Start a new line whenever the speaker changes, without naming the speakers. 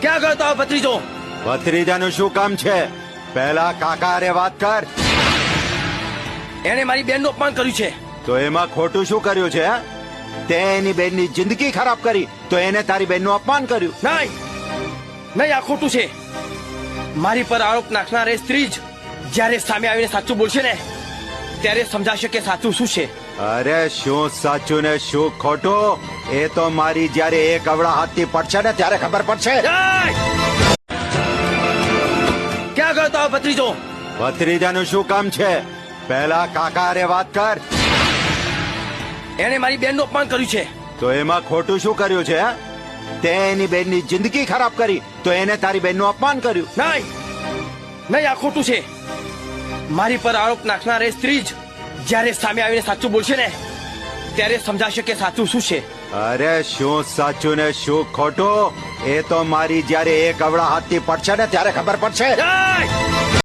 ક્યાં ગયો તો ભત્રીજો
ભત્રીજાનું શું કામ છે પહેલા કાકા અરે વાત કર
એણે મારી બેનનું અપમાન કર્યું છે.
તો એમાં ખોટું શું કર્યું છે હે? તે એની બેનની જિંદગી ખરાબ કરી તો એને તારી બેનનું અપમાન કર્યું.
નહીં! નહીં આ ખોટું છે. મારી પર આરોપ નાખનાર એ સ્ત્રી જ જ્યારે સામે આવીને સાચું બોલશે ને ત્યારે સમજાશે કે સાચું શું છે.
અરે શું સાચું ને શું ખોટું? એ તો મારી જ્યારે એક અવળા હાથથી પડશે ને ત્યારે ખબર પડશે.
ક્યાં ગયો તો ભત્રીજો?
ભત્રીજાનું શું કામ છે? પહેલા કાકા અરે વાત કર.
એણે મારી બેનનું અપમાન કર્યું છે.
તો એમાં ખોટું શું કર્યું છે તે એની બેનની જિંદગી ખરાબ કરી તો એને તારી બેનનું અપમાન કર્યું.
નહીં. નહીં આ ખોટું છે. મારી પર આરોપ નાખનાર એ સ્ત્રી જ જ્યારે સામે આવીને સાચું બોલશે ને ત્યારે સમજાશે કે સાચું શું છે.
અરે શું સાચું ને શું ખોટું? એ તો મારી જ્યારે એક અવળા હાથથી પડશે ને ત્યારે ખબર પડશે!